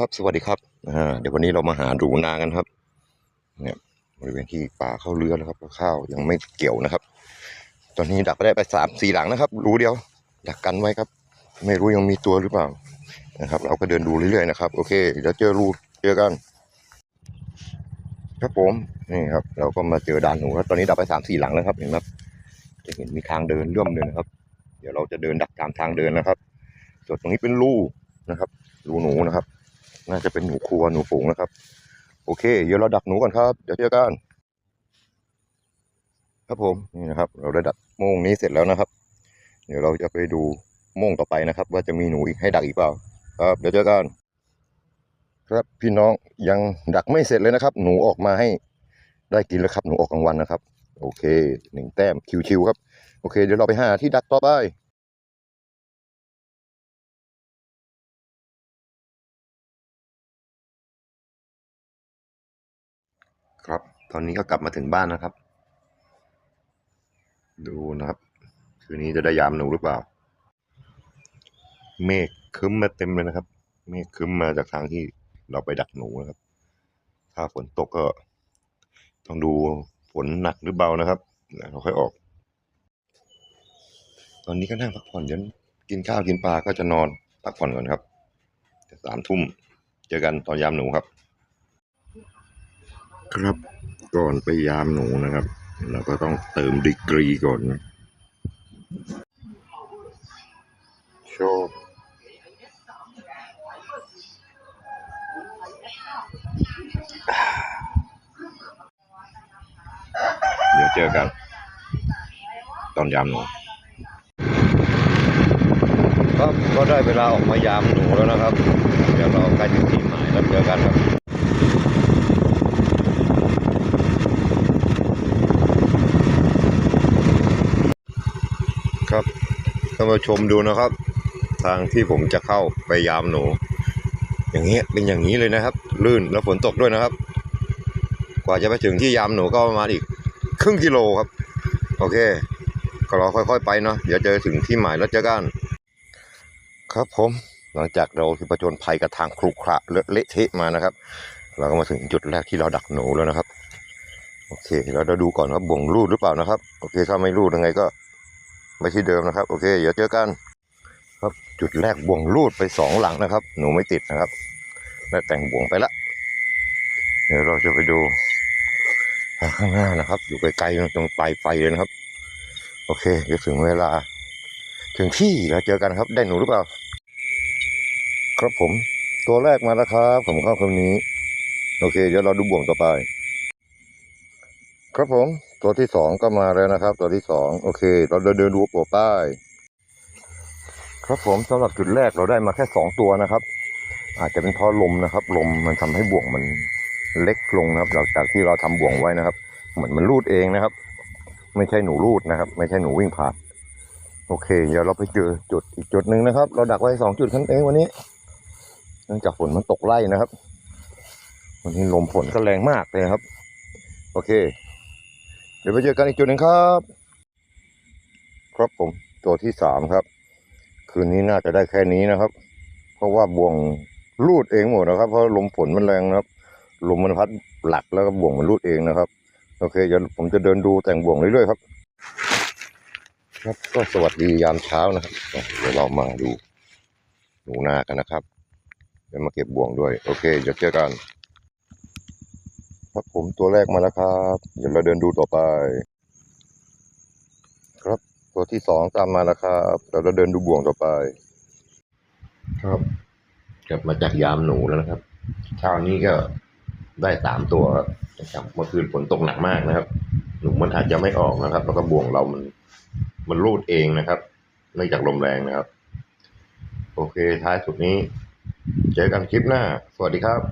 ครับสวัสดีครับเดี๋ยววันนี้เรามาหาดูนากันครับ เนี่ยบริเวณที่ป่าเข้าเรือนะครับข้าวยังไม่เกี่ยวนะครับ ตอนนี้ดักไปได้ไปสามสี่หลังนะครับ รู้เดียว ดักกันไว้ครับ ไม่รู้ยังมีตัวหรือเปล่านะครับ เราก็เดินดูเรื่อยๆนะครับ โอเคเดี๋ยวเจอรูเจอกัน ครับผมนี่ครับ เราก็มาเจอด่านหนูแล้วตอนนี้ดักไปสามสี่หลังแล้วครับเห็นไหมจะเห็นมีทางเดินเรื่อมเลยนะครับ เดี๋ยวเราจะเดินดักตามทางเดินนะครับส่วนตรงนี้เป็นรูนะครับรูหนูนะครับ น่าจะเป็นหนูครัวหนูฝูงนะครับ โอเค เดี๋ยวเราดักหนูก่อนครับ เดี๋ยวเจอกัน ครับผมนี่นะครับ เราได้ดักโม่งนี้เสร็จแล้วนะครับ เดี๋ยวเราจะไปดูโม่งต่อไปนะครับ ว่าจะมีหนูอีกให้ดักอีกเปล่า ครับเดี๋ยวเจอกันครับพี่น้องยังดักไม่เสร็จเลยนะครับ หนูออกมาให้ได้กินแล้วครับ หนูออกกลางวันนะครับ โอเคหนึ่งแต้มชิวๆครับ โอเค เดี๋ยวเราไปหาที่ดักต่อไป ครับ ตอนนี้ก็กลับมาถึงบ้านนะครับ ดูนะครับ คืนนี้จะได้ยามหนูหรือเปล่า เมฆคึ้มมาเต็มเลยนะครับ เมฆคึ้มมาจากทางที่เราไปดักหนูนะครับ ถ้าฝนตกก็ ต้องดูฝนหนักหรือเบานะครับเราค่อยออก ตอนนี้ก็นั่งพักผ่อนจนกินข้าวกินปลาก็จะนอนพักผ่อนก่อนครับสามทุ่มเจอกันตอนยามหนูครับ ครับก่อนไปยามหนูนะครับ เราก็ต้องเติมดีกรีก่อนนะชอบเดี๋ยวเจอกัน ตอนยามหนูครับก็ได้เวลาออกมายามหนูแล้วนะครับ เดี๋ยวเราใกล้ถึงที่หมายแล้วเจอกันครับครับท่านผู้ชมดูนะครับ ทางที่ผมจะเข้าไปยามหนู อย่างเงี้ยเป็นอย่างนี้เลยนะครับ ลื่นแล้วฝนตกด้วยนะครับ กว่าจะไปถึงที่ยามหนูก็ประมาณอีกครึ่งกิโลครับ โอเค ก็เราค่อยๆไปเนาะเดี๋ยวเจอถึงที่หมายแล้วเจอกัน ครับผมหลังจากเราที่ประจนภัยกับทางครุขระเละเละเทะมานะครับ เราก็มาถึงจุดแรกที่เราดักหนูแล้วนะครับ โอเค เราจะดูก่อนว่าบ่วงรูดหรือเปล่านะครับ โอเค ถ้าไม่รูดยังไงก็ ไปที่เดิมนะครับ โอเคเดี๋ยวเจอกัน ครับจุดแรกบ่วงรูดไปสองหลังนะครับ หนูไม่ติดนะครับได้แต่งบ่วงไปละ เดี๋ยวเราจะไปดูข้างหน้านะครับ อยู่ไกลๆตรงปลายไฟเลยนะครับ โอเคเดี๋ยวถึงเวลา ถึงที่เราเจอกันครับ ได้หนูหรือเปล่า ครับผม ตัวแรกมาแล้วครับผมเข้าคนนี้ โอเค เดี๋ยวเราดูบ่วงต่อไป ครับผมตัวที่สองก็มาแล้วนะครับ ตัวที่สองโอเค เราเดินเดินดูโปรป้าย ครับผมสำหรับจุดแรกเราได้มาแค่สองตัวนะครับ อาจจะเป็นเพราะลมนะครับ ลมมันทำให้บ่วงมันเล็กลงนะครับ หลังจากที่เราทำบ่วงไว้นะครับ เหมือนมันรูดเองนะครับ ไม่ใช่หนูรูดนะครับ ไม่ใช่หนูวิ่งผ่านโอเค เดี๋ยวเราไปเจอจุดอีกจุดหนึ่งนะครับ เราดักไว้สองจุดแค่นั้นเองวันนี้ เนื่องจากฝนมันตกไล่นะครับ วันนี้ลมฝนก็แรงมากเลยครับ โอเค เดี๋ยวไปเจอกันอีกจุดหนึ่งครับ ครับผมตัวที่สามครับ คืนนี้น่าจะได้แค่นี้นะครับ เพราะว่าบ่วงรูดเองหมดนะครับ เพราะลมฝนมันแรงนะครับลมมันพัดหลักแล้วก็บ่วงมันรูดเองนะครับ โอเคเดี๋ยวผมจะเดินดูแต่งบ่วงเรื่อยๆครับ ครับก็สวัสดียามเช้านะครับเดี๋ยวเรามาดูหนูนากันนะครับเดี๋ยวมาเก็บบ่วงด้วย โอเคเดี๋ยวเจอกัน ครับผมตัวแรกมาแล้วครับ เดี๋ยวเราเดินดูต่อไป ครับตัวที่สองตามมาแล้วครับเดี๋ยวเราเดินดูบ่วงต่อไป ครับ กลับมาจากยามหนูแล้วนะครับเช้านี้ก็ได้สามตัวนะครับเมื่อคืนฝนตกหนักมากนะครับ หนูมันอาจจะไม่ออกนะครับ แล้วก็บ่วงเรามัน มันรูดเองนะครับเนื่องจากลมแรงนะครับ โอเคท้ายสุดนี้ เจอกันคลิปหน้า สวัสดีครับ